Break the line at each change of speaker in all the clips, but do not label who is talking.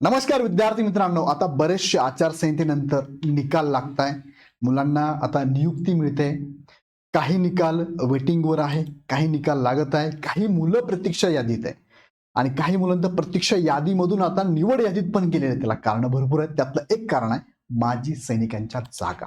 नमस्कार विद्यार्थी मित्रांनो आता बरेचसे आचारसंहितेनंतर निकाल लागताय. मुलांना आता नियुक्ती मिळते. काही निकाल वेटिंगवर आहे काही निकाल लागत आहे काही मुलं प्रतीक्षा यादीत आहे. आणि काही मुलं प्रतीक्षा यादीमधून आता निवड यादीत पण गेलेले त्याला कारण भरपूर आहेत. त्यातलं एक कारण आहे माजी सैनिकांच्या जागा.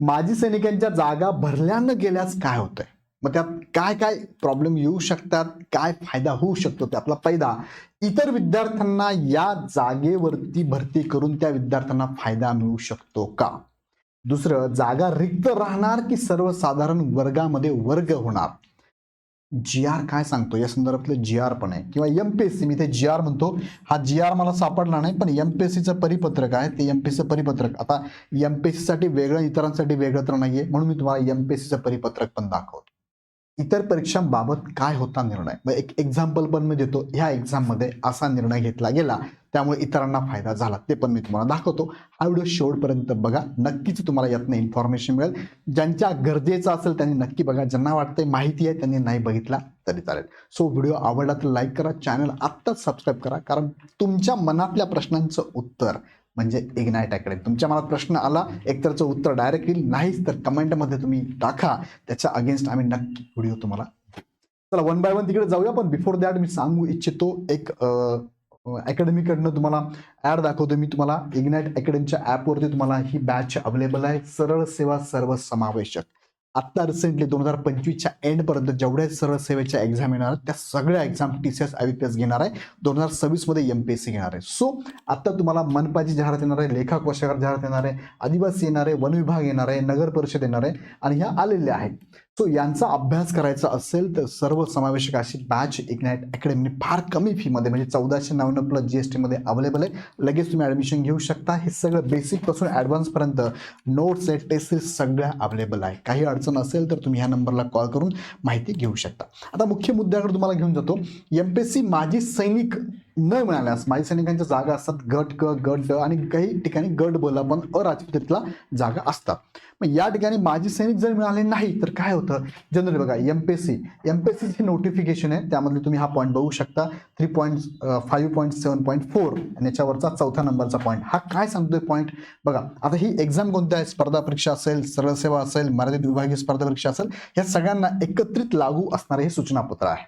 माजी सैनिकांच्या जागा भरल्यानं गेल्यास काय होतंय? मग त्यात काय काय प्रॉब्लेम येऊ शकतात? काय फायदा होऊ शकतो त्यातला फायदा इतर विद्यार्थ्यांना या जागेवरती भरती करून त्या विद्यार्थ्यांना फायदा मिळू शकतो का? दुसरं जागा रिक्त राहणार की सर्वसाधारण वर्गामध्ये वर्ग होणार? जी आर काय सांगतो? या संदर्भातलं जी आर पण आहे. किंवा एम पी एस सी मी ते जी आर म्हणतो. हा जी आर मला सापडला नाही पण एम पी एस सीचं परिपत्रक आहे. ते एम पी एस सीचं परिपत्रक. आता एम पी एस सीसाठी वेगळं इतरांसाठी वेगळं तर नाहीये. म्हणून मी तुम्हाला एम पी एस सीचं परिपत्रक पण दाखवतो. इतर परीक्षांबाबत काय होता निर्णय? मग एक एक्झाम्पल पण मी देतो. ह्या एक्झाममध्ये असा निर्णय घेतला गेला. त्यामुळे इतरांना फायदा झाला. ते पण मी तुम्हाला दाखवतो. हा व्हिडिओ शेवटपर्यंत बघा. नक्कीच तुम्हाला यातनं इन्फॉर्मेशन मिळेल. ज्यांच्या गरजेचं असेल त्यांनी नक्की बघा. ज्यांना वाटतंय माहिती आहे त्यांनी नाही बघितला तरी चालेल. सो व्हिडिओ आवडला तर लाईक करा. चॅनल आत्ताच सबस्क्राईब करा. कारण तुमच्या मनातल्या प्रश्नांचं उत्तर म्हणजे इग्नाईट अकॅडमी तुमच्या मनात प्रश्न आला एकतरचं उत्तर डायरेक्ट येईल. नाहीच तर कमेंटमध्ये तुम्ही टाका. त्याच्या अगेन्स्ट आम्ही नक्की व्हिडिओ तुम्हाला चला वन बाय वन तिकडे जाऊया पण बिफोर दॅट मी सांगू इच्छितो एक अकॅडमीकडनं तुम्हाला ॲड दाखवतो मी तुम्हाला. इग्नाईट अकॅडमीच्या ॲपवरती तुम्हाला ही बॅच अवेलेबल आहे. सरळ सेवा सर्व समावेशक. आत्ता रिसेंटली दोन हजार पंचवीसच्या एंडपर्यंत जेवढ्या सरळ सेवेच्या एक्झाम येणार आहेत त्या सगळ्या exam T C S I P S घेणार आहे. दोन हजार सव्वीसमध्ये एम पी एस सी घेणार आहे. सो आत्ता तुम्हाला मनपाची जाहिरात येणार आहे लेखा कोशागार जाहिरात येणार आहे आदिवासी येणार आहे वन विभाग येणार आहे नगर परिषद येणार आहे आणि ह्या आलेल्या आहेत. सो यांचा अभ्यास करायचा असेल तर सर्व समावेशक अशी बॅच इग्नाईट अकॅडमी फार कमी फीमध्ये म्हणजे चौदाशे नव्याण्णव प्लस जी एस टीमध्ये अवेलेबल आहे. लगेच तुम्ही ॲडमिशन घेऊ शकता. हे सगळं बेसिकपासून ॲडव्हान्सपर्यंत नोट्स आहेत टेस्ट सगळ्या अवेलेबल आहे. काही अडचण असेल तर तुम्ही ह्या नंबरला कॉल करून माहिती घेऊ शकता. आता मुख्य मुद्द्याकडे तुम्हाला घेऊन जातो. एम पी एस सी माजी सैनिक न मिळाल्यास माई सैनिकांच्या जागा असतात. गट क गट ड आणि काही ठिकाणी गट बोला पण अराजपत्रितला जागा असतात. मग या ठिकाणी माजी सैनिक जर मिळाले नाही तर काय होतं? जनरली बघा M P S C M P S notification आहे. त्यामधले तुम्ही हा पॉईंट बघू शकता. Three point five point seven point four आणि याच्यावरचा चौथ्या नंबरचा पॉईंट हा काय सांगतोय पॉईंट बघा आता ही एक्झाम कोणत्या आहे स्पर्धा परीक्षा असेल सरळ सेवा असेल मर्यादित विभागीय स्पर्धा परीक्षा असेल या सगळ्यांना एकत्रित लागू असणारे हे सूचनापत्र आहे.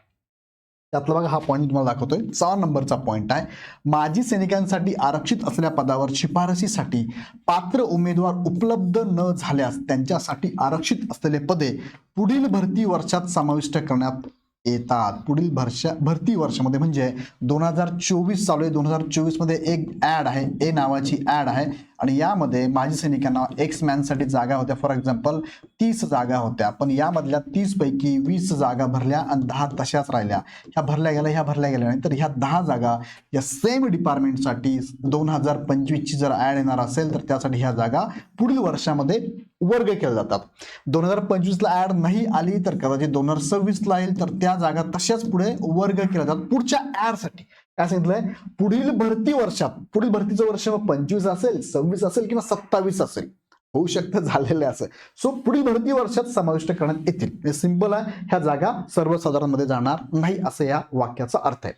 त्यातला बघा हा पॉईंट तुम्हाला दाखवतोय. सहा नंबरचा पॉईंट आहे. माजी सैनिकांसाठी आरक्षित असलेल्या पदावर शिफारसीसाठी पात्र उमेदवार उपलब्ध न झाल्यास त्यांच्यासाठी आरक्षित असलेले पदे पुढील भरती वर्षात समाविष्ट करण्यात येतात. पुढील भरशा भरती वर्षामध्ये म्हणजे दोन हजार चोवीस चालू आहे. दोन हजार चोवीसमध्ये एक ॲड आहे. ए नावाची ॲड आहे. आणि यामध्ये माजी सैनिकांना एक्स मॅनसाठी जागा होत्या. फॉर एक्झाम्पल तीस जागा होत्या. पण यामधल्या तीसपैकी वीस जागा भरल्या आणि दहा तशाच राहिल्या. ह्या भरल्या गेल्या ह्या भरल्या गेल्या नाही तर ह्या दहा जागा या सेम डिपार्टमेंटसाठी दोन हजार पंचवीसची जर ॲड येणार असेल तर त्यासाठी ह्या जागा पुढील वर्षामध्ये वर्ग केले जातात. दोन हजार पंचवीसला ॲड नाही आली तर कदाचित दोन हजार सव्वीसला येईल तर त्या जागा तशाच पुढे वर्ग केल्या जातात. पुढच्या ॲडसाठी काय सांगितलंय? पुढील भरती वर्षात पुढील भरतीचं वर्ष मग पंचवीस असेल सव्वीस असेल किंवा सत्तावीस असेल. होऊ शकतं झालेलं असं. सो पुढील भरती वर्षात समाविष्ट करण्यात येतील. सिंपल आहे. ह्या जागा सर्वसाधारणमध्ये जाणार नाही असं या वाक्याचा अर्थ आहे.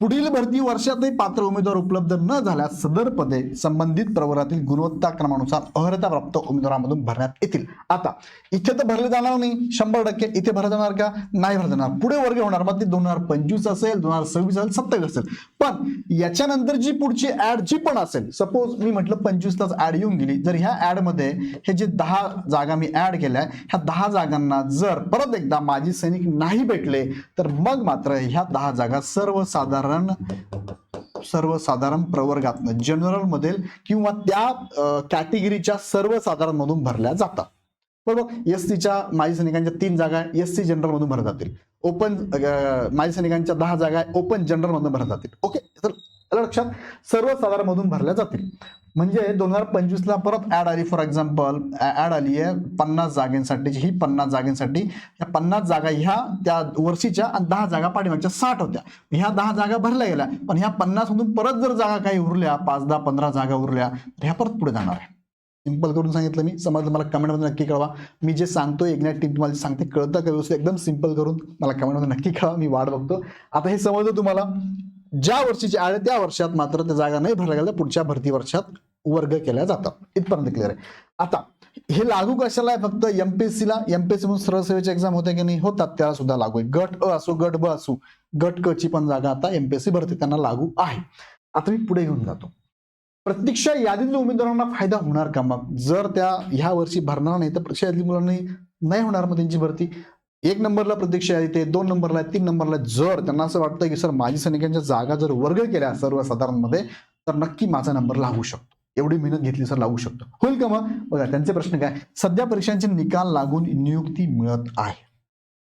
पुढील भरती वर्षातही पात्र उमेदवार उपलब्ध न झाल्यास सदर पदे संबंधित प्रवरातील गुणवत्ता क्रमानुसार अर्हता प्राप्त उमेदवारांमधून भरण्यात येतील. आता इथे तर भरले जाणार नाही. शंभर टक्के इथे भरले जाणार का? नाही भरले जाणार. पुढे वर्ग होणार. मग ते दोन हजार पंचवीस असेल दोन हजार सव्वीस असेल सत्तावीस असेल. पण याच्यानंतर जी पुढची ऍड जी पण असेल सपोज मी म्हटलं पंचवीस तास ऍड येऊन गेली. जर ह्या ऍडमध्ये हे जे दहा जागा मी ऍड केल्या ह्या दहा जागांना जर परत एकदा माजी सैनिक नाही भेटले तर मग मात्र ह्या दहा जागा सर्वसाधारण सर्वसाधारण प्रवर्गातनं जनरलमध्ये किंवा त्या कॅटेगरीच्या सर्वसाधारण मधून भरल्या जातात. बरोबर? एस सीच्या माजी सैनिकांच्या तीन जागा एस सी जनरल मधून भरल्या जातील ओपन माजी सैनिकांच्या दहा जागा ओपन जनरल मधून भरल्या जातील. ओके तर लक्षात सर्वसाधारण मधून भरल्या जातील. म्हणजे दोन हजार पंचवीसला परत ऍड आली फॉर एक्झाम्पल ऍड आली आहे पन्नास जागेंसाठीची ही पन्नास जागेंसाठी. या पन्नास जागा ह्या त्या वर्षीच्या आणि दहा जागा पाठीमागच्या साठ होत्या. ह्या दहा जागा भरल्या गेल्या पण ह्या पन्नास मधून परत जर जागा काही उरल्या पाच दहा पंधरा जागा उरल्या तर ह्या परत पुढे जाणार आहे. सिंपल करून सांगितलं मी. समजलं मला कमेंटमध्ये नक्की कळवा. मी जे सांगतो इग्नाईट टीम तुम्हाला सांगते कळतं का व्यवस्थित? एकदम सिंपल करून मला कमेंटमध्ये नक्की कळवा. मी वाट बघतो. आता हे समजलं तुम्हाला. ज्या वर्षीची ऍड आहे त्या वर्षात मात्र त्या जागा नाही भरल्या गेल्या पुढच्या भरती वर्षात. वर्ग केल्या जातात. इथपर्यंत क्लिअर आहे. आता हे लागू कशाला आहे? फक्त एमपीएससीला एमपीएससी म्हणून सरळसेवेचे एक्झाम होते की नाही? होतात. त्याला सुद्धा लागू आहे. गट अ असो गट ब असो गट क ची पण जागा आता एमपीएससी भरते. त्यांना लागू आहे. आता मी पुढे घेऊन जातो. प्रत्यक्ष यादीतील उमेदवारांना फायदा होणार का मग? जर त्या ह्या वर्षी भरणार नाही तर प्रत्यक्ष यादीतील मुलांनी नाही होणार मग त्यांची भरती. एक नंबरला प्रत्यक्ष यादीत आहे दोन नंबरला आहे, तीन नंबरला आहे. जर त्यांना असं वाटतं की सर माजी सैनिकांच्या जागा जर वर्ग केल्या सर्वसाधारणमध्ये तर नक्की माझा नंबर लागू शकतो. एवढी मेहनत घेतली सर लागू शकतो. होईल का मग? बघा त्यांचे प्रश्न काय? सध्या परीक्षांचे निकाल लागून नियुक्ती मिळत आहे.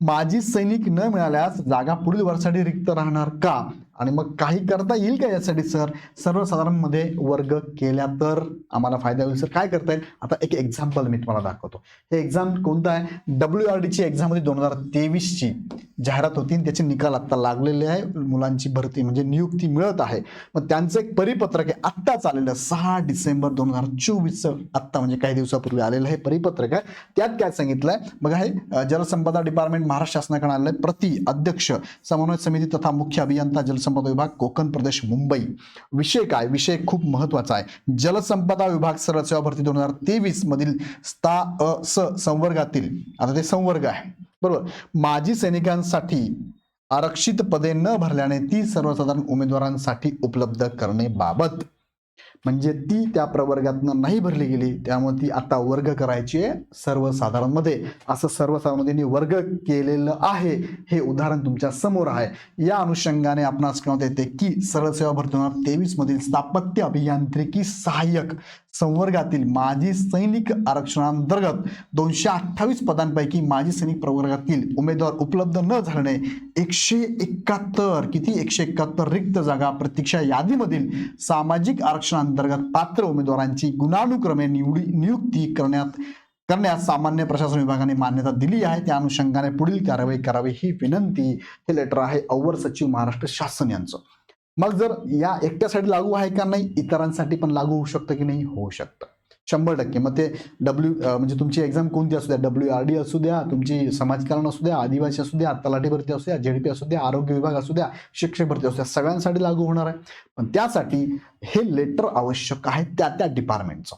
माजी सैनिक न मिळाल्यास जागा पुढील वर्षासाठी रिक्त राहणार का? आणि मग काही करता येईल का यासाठी सर? सर्वसाधारणमध्ये वर्ग केल्या तर आम्हाला फायदा होईल सर. काय करता येईल? आता एक एक्झाम्पल मी तुम्हाला दाखवतो. हे एक्झाम कोणतं आहे? डब्ल्यू आर डीची एक्झाम होती दोन हजार तेवीसची. जाहिरात होती आणि त्याचे निकाल आता लागलेले आहे. मुलांची भरती म्हणजे नियुक्ती मिळत आहे. मग त्यांचं एक परिपत्रक आहे. आत्ताच आलेलं सहा डिसेंबर दोन हजार चोवीसचं आत्ता म्हणजे काही दिवसापूर्वी आलेलं हे परिपत्रक आहे. त्यात काय सांगितलंय? बघा हे जलसंपदा डिपार्टमेंट महाराष्ट्र शासनाकडे आलेलं आहे. प्रति अध्यक्ष समन्वय समिती तथा मुख्य अभियंता जल जलसंपदा विभाग कोकण प्रदेश मुंबई. विषय काय? विषय खूप महत्त्वाचा आहे. जलसंपदा विभाग सरळ सेवा भरती दोन हजार तेवीस मधील स्था अ स संवर्गातील. आता ते संवर्ग आहे. बरोबर? माजी सैनिकांसाठी आरक्षित पदे न भरल्याने ती सर्वसाधारण उमेदवारांसाठी उपलब्ध करणे बाबत. म्हणजे ती त्या प्रवर्गातनं नाही भरली गेली त्यामुळे ती आता वर्ग करायची आहे सर्वसाधारणमध्ये. असं सर्वसाधारणमध्ये वर्ग केलेलं आहे हे उदाहरण तुमच्यासमोर आहे. या अनुषंगाने आपणास कळवत येते की सरळ सेवा भरती दोन तेवीस मधील स्थापत्य अभियांत्रिकी सहाय्यक संवर्गातील माजी सैनिक आरक्षणांतर्गत दोनशे अठ्ठावीस पदांपैकी माजी सैनिक प्रवर्गातील उमेदवार उपलब्ध न झाल्याने एकशे एकाहत्तर किती? एकशे एकाहत्तर रिक्त जागा प्रतीक्षा यादीमधील सामाजिक अंतर्गत पात्र उमेदवारांची गुणानुक्रमे निवडी नियुक्ती करण्यात करण्यास सामान्य प्रशासन विभागाने मान्यता दिली आहे. त्या अनुषंगाने पुढील कारवाई करावी ही विनंती हे लेटर आहे अवर सचिव महाराष्ट्र शासन यांचं. मग जर या एकट्यासाठी लागू आहे का नाही? इतरांसाठी पण लागू होऊ शकतं की नाही? होऊ शकतं. शंभर टक्के. मग ते डब्ल्यू म्हणजे तुमची एक्झाम कोणती असू द्या? डब्ल्यू आर डी असू द्या तुमची समाजकारण असू द्या आदिवासी असू द्या तलाठी भरती असू द्या जेडपी असू द्या आरोग्य विभाग असू द्या शिक्षक भरती असू द्या सगळ्यांसाठी लागू होणार आहे. पण त्यासाठी हे लेटर आवश्यक आहे त्या त्या डिपार्टमेंटचं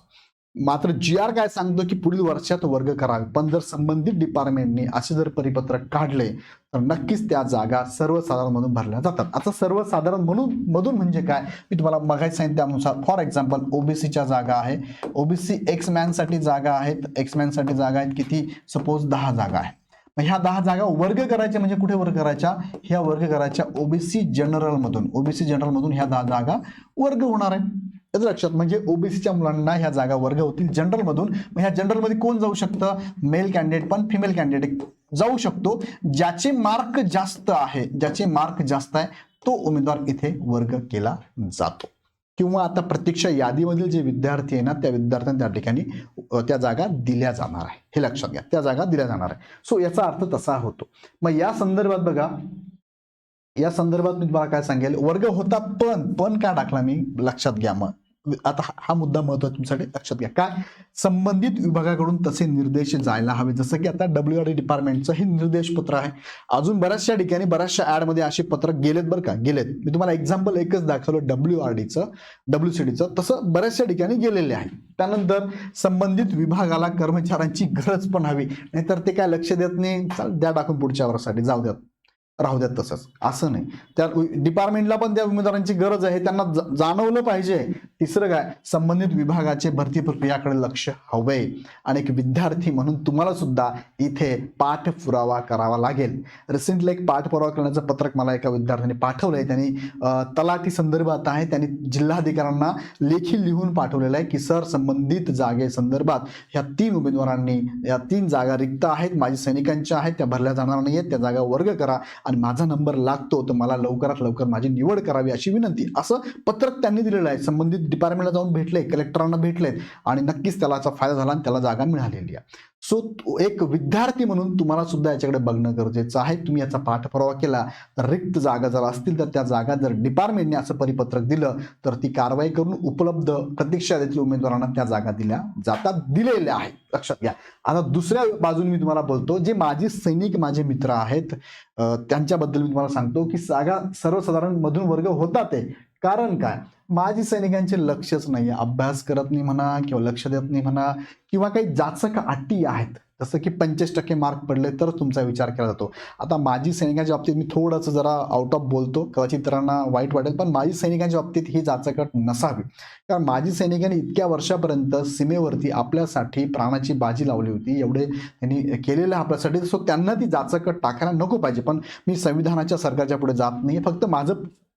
मात्र जी आर काय सांगतो की पुढील वर्षात वर्ग करावे. पण जर संबंधित डिपार्टमेंटने असे जर परिपत्रक काढले तर नक्कीच त्या जागा सर्वसाधारण म्हणून भरल्या जातात. आता सर्वसाधारण म्हणून मधून म्हणजे काय? मी तुम्हाला बघायचं सांगितलं त्यानुसार फॉर एक्झाम्पल ओबीसीच्या जागा आहे. ओबीसी एक्स मॅनसाठी जागा आहेत. एक्स मॅनसाठी जागा आहेत किती? सपोज दहा जागा आहे. मग ह्या दहा जागा वर्ग करायच्या म्हणजे कुठे वर्ग करायच्या? ह्या वर्ग करायच्या ओबीसी जनरलमधून ओबीसी जनरलमधून ह्या दहा जागा वर्ग होणार आहे याचं लक्षात म्हणजे ओबीसीच्या मुलांना ह्या जागा वर्ग होतील जनरलमधून मग ह्या जनरलमध्ये कोण जाऊ शकतं? मेल कॅन्डिडेट पण फिमेल कॅन्डिडेट जाऊ शकतो. ज्याचे मार्क जास्त आहे ज्याचे मार्क जास्त आहे तो उमेदवार इथे वर्ग केला जातो. किंवा आता प्रत्यक्ष यादीमधील जे विद्यार्थी आहे ना त्या विद्यार्थ्यांना त्या ठिकाणी त्या जागा दिल्या जाणार आहे. हे लक्षात घ्या. त्या जागा दिल्या जाणार आहे. सो याचा अर्थ तसा होतो. मग या संदर्भात बघा. या संदर्भात मी तुम्हाला काय सांगेल? वर्ग होता पण पण का टाकला मी? लक्षात घ्या मग. आता हा- हा मुद्दा महत्त्वाचा तुमच्यासाठी लक्षात घ्या. काय? संबंधित विभागाकडून तसे निर्देश जायला हवे. जसं की आता डब्ल्यू आर डी डिपार्टमेंटचं हे निर्देश पत्र आहे. अजून बऱ्याचशा ठिकाणी बऱ्याचशा ॲडमध्ये असे पत्रक गेलेत बरं का? गेलेत. मी तुम्हाला एक्झाम्पल एकच दाखवलं डब्ल्यू आर डीचं डब्ल्यू सी डीचं तसं बऱ्याचशा ठिकाणी गेलेले आहे. त्यानंतर संबंधित विभागाला कर्मचाऱ्यांची गरज पण हवी. नाहीतर ते काय लक्ष देत नाही? द्या टाकून पुढच्या वर्षासाठी जाऊ द्यात. राहू द्यात तसंच. असं नाही. त्या डिपार्टमेंटला पण त्या उमेदवारांची गरज आहे. त्यांना जाणवलं पाहिजे. तिसरं काय? संबंधित विभागाचे भरती प्रक्रियाकडे लक्ष हवंय. आणि एक विद्यार्थी म्हणून तुम्हाला सुद्धा इथे पाठपुरावा करावा लागेल. रिसेंटली एक पाठपुरावा करण्याचं पत्रक मला एका विद्यार्थ्याने पाठवलंय. त्यांनी तलाठी संदर्भात आहे. त्यांनी जिल्हाधिकाऱ्यांना लेखी लिहून पाठवलेलं आहे की सर संबंधित जागे संदर्भात ह्या तीन उमेदवारांनी या तीन जागा रिक्त आहेत. माजी सैनिकांच्या आहेत. त्या भरल्या जाणार नाही आहेत त्या जागा वर्ग करा. आणि माझा नंबर लागतो तर मला लवकरात लवकर माझी निवड करावी अशी विनंती. असं पत्रक त्यांनी दिलेलं आहे. संबंधित डिपार्टमेंटला जाऊन भेटले कलेक्टरांना भेटलेत आणि नक्कीच त्याला असा फायदा झाला आणि त्याला जागा मिळालेली आहे. सो एक विद्यार्थी म्हणून तुम्हाला सुद्धा याच्याकडे बघणं गरजेचं आहे. तुम्ही याचा पाठपुरावा केला तर रिक्त जागा जर असतील तर त्या जागा जर डिपार्टमेंटने असं परिपत्रक दिलं तर ती कारवाई करून उपलब्ध प्रतीक्षादेतील उमेदवारांना त्या जागा दिल्या जातात दिलेल्या आहेत. लक्षात घ्या. आता दुसऱ्या बाजून मी तुम्हाला बोलतो जे माझे सैनिक माझे मित्र आहेत त्यांच्याबद्दल मी तुम्हाला सांगतो की जागा सर्वसाधारण मधून वर्ग होतात. ते कारण काय? माजी सैनिकांचे लक्षच नाही अभ्यास करत नाही म्हणा किंवा लक्ष देत नाही म्हणा किंवा काही जाचक अटी आहेत. जसं की पंचवीस टक्के मार्क पडले तर तुमचा विचार केला जातो. आता माजी सैनिकांच्या बाबतीत मी थोडंसं जरा आउट ऑफ बोलतो. कदाचित इतरांना वाईट वाटेल पण माजी सैनिकांच्या बाबतीत ही जाचकट नसावी. कारण माजी सैनिकांनी इतक्या वर्षापर्यंत सीमेवरती आपल्यासाठी प्राणाची बाजी लावली होती. एवढे त्यांनी केलेलं आहे आपल्यासाठी सो त्यांना ती जाचकट टाकायला नको पाहिजे. पण मी संविधानाच्या सरकारच्या पुढे जात नाही. फक्त माझं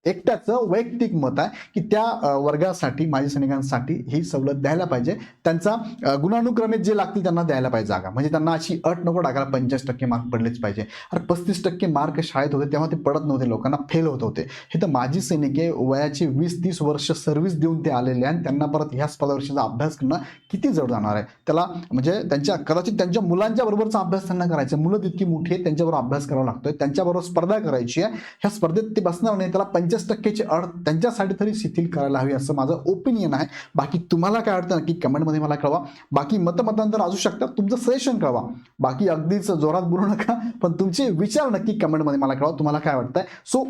एकट्याचं वैयक्तिक मत आहे की त्या वर्गासाठी माजी सैनिकांसाठी ही सवलत द्यायला पाहिजे. त्यांचा गुणानुक्रमे जे लागतील त्यांना द्यायला पाहिजे जागा. म्हणजे त्यांना अशी अट नको टाकायला पंचवीस टक्के मार्क पडलेच पाहिजे. अरे पस्तीस टक्के मार्क शाळेत होते तेव्हा ते पडत नव्हते लोकांना फेल होत होते. हे तर माजी सैनिके वयाची वीस तीस वर्ष सर्व्हिस देऊन ते आलेले आहे आणि त्यांना परत ह्या स्पर्धा परीक्षेचा अभ्यास करणं किती जड जाणार आहे. त्याला म्हणजे त्यांच्या कदाचित त्यांच्या मुलांच्या बरोबरचा अभ्यास त्यांना करायचा आहे. मुलं तितकी मोठी आहे त्यांच्याबरोबर अभ्यास करावा लागतोय त्यांच्याबरोबर स्पर्धा करायची आहे. ह्या स्पर्धेत ते बसणार नाही त्याला पंचवीस टक्केची अट त्यांच्यासाठी तरी शिथिल करायला हवी असं माझं ओपिनियन आहे. बाकी तुम्हाला काय वाटतं नक्की कमेंटमध्ये मला कळवा. बाकी मतमतांतर असू शकतात तुमचं सजेशन कळवा. बाकी अगदीच जोरात बोलू नका पण तुमचे विचार नक्की कमेंटमध्ये मला कळवा तुम्हाला काय वाटतंय. सो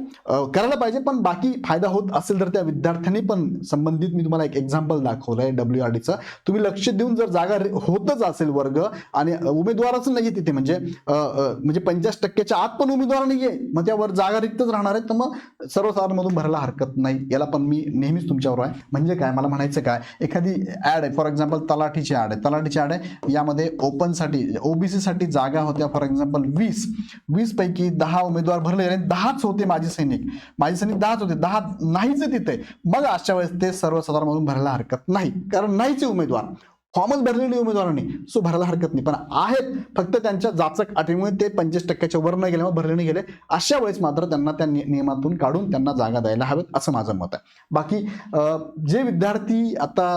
करायला पाहिजे पण बाकी फायदा होत असेल तर त्या विद्यार्थ्यांनी पण संबंधित मी तुम्हाला एक एक्झाम्पल दाखवलं आहे डब्ल्यू आर डीचं तुम्ही लक्ष देऊन जर जागा होतच असेल वर्ग आणि उमेदवारच नाही तिथे म्हणजे म्हणजे पंचाळीस टक्क्याच्या आत पण उमेदवार नाहीये मग त्यावर जागा रिक्तच राहणार आहेत तर मग सर्वसाधारण मधून भरायला हरकत नाही. याला पण मी नेहमीच तुमच्यावर आहे. म्हणजे काय? मला म्हणायचं काय? एखादी ऍड आहे. फॉर एक्झाम्पल तलाठीची ॲड आहे. तलाठीची ॲड आहे. यामध्ये ओपनसाठी ओबीसीसाठी जागा होत्या. फॉर एक्झाम्पल वीस. वीसपैकी दहा उमेदवार भरले आणि दहाच होते माजी सैनिक. माजी सैनिक दहाच होते. दहा नाहीच तिथे. मग अशा वेळेस ते सर्वसाधारण मधून भरायला हरकत नाही. कारण नाहीचे उमेदवार. फॉर्मच भरलेली उमेदवारांनी सो भरायला हरकत नाही. पण आहेत फक्त त्यांच्या जाचक अटीमुळे ते पंचवीस टक्क्याच्या वर न गेले मग भरले नाही गेले. अशा वेळेस मात्र त्यांना त्या नियमातून काढून त्यांना जागा द्यायला हवेत असं माझं मत आहे. बाकी जे विद्यार्थी आता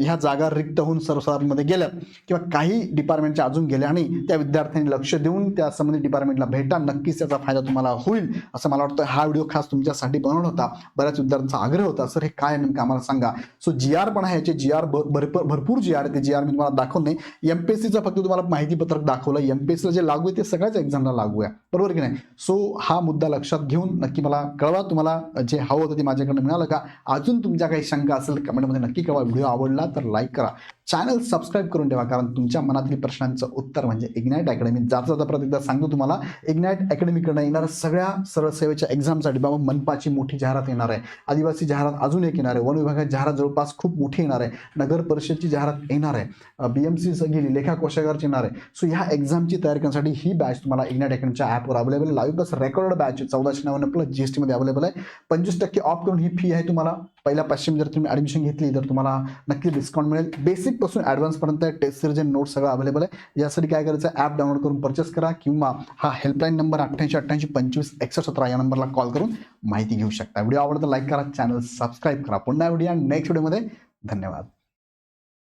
ह्या जागा रिक्त होऊन सर्वसाधारणमध्ये गेल्यात किंवा काही डिपार्टमेंटच्या अजून गेल्या आणि त्या विद्यार्थ्यांनी लक्ष देऊन त्या संबंधित डिपार्टमेंटला भेटा नक्कीच त्याचा फायदा तुम्हाला होईल असं मला वाटतं. हा व्हिडिओ खास तुमच्यासाठी बनवला होता. बऱ्याच विद्यार्थ्यांचा आग्रह होता सर हे काय नेमकं आम्हाला सांगा. सो जी आर पण आहे याचे. जी आर भरपूर जी आर आहे ते जी आर मी तुम्हाला दाखवून नाही सीचं फक्त तुम्हाला माहिती पत्रक दाखवलं एमपीएससीला जे लागू आहे ते सगळ्याच एक्झामला लागू आहे. बरोबर की नाही? सो हा मुद्दा लक्षात घेऊन नक्की मला कळवा. तुम्हाला जे हवं होतं ते माझ्याकडनं मिळालं का? अजून तुमच्या काही शंका असेल कमेंटमध्ये नक्की कळवा. व्हिडिओ आवडला तर लाईक करा. चॅनल सबस्क्राईब करून ठेवा कारण तुमच्या मनातील प्रश्नांचं उत्तर म्हणजे इग्नाईट अकॅडमी जाता जाता प्रत्येकदा सांगतो तुम्हाला इग्नाईट अकॅडमीकडनं येणाऱ्या सगळ्या सरळ सेवेच्या एक्झामसाठी बाबा मनपाची मोठी जाहिरात येणार आहे. आदिवासी जाहिरात अजून एक येणार आहे. वन विभागात जाहिरात जवळपास खूप मोठी येणार आहे. नगर परिषदची जाहिरात येणार आहे. बी एम सी गेली लेखा कोशागारची येणार आहे. सो ह्या एक्झामची तयारी करण्यासाठी ही बॅच तुम्हाला इग्नाईट अकॅडमीच्या ॲपवर अवेलेबल आहे. लाईव्ह प्लस रेकॉर्ड बॅच चौदाशे नव्याण्णव प्लस जी एस टीमध्ये अवेलेबल आहे. पंचवीस टक्के ऑफ करून ही फी आहे तुम्हाला. पहिल्या पाचशे जर तुम्ही ॲडमिशन घेतली तर तुम्हाला नक्की डिस्काउंट मिळेल. बेसिकपासून ॲडव्हान्सपर्यंत टेस्ट सिरीज नोट सगळं अवेलेबल आहे यासाठी काय करायचं ॲप डाउनलोड करून परचेस करा किंवा हा हेल्पलाईन नंबर अठ्ठ्याऐंशी अठ्ठ्याऐंशी पंचवीस एकसष्ट सतरा या नंबरला कॉल करून माहिती घेऊ शकता. व्हिडिओ आवडतं लाईक करा चॅनल सबस्क्राईब करा. पुन्हा व्हिडिओ नेक्स्ट व्हिडिओमध्ये धन्यवाद.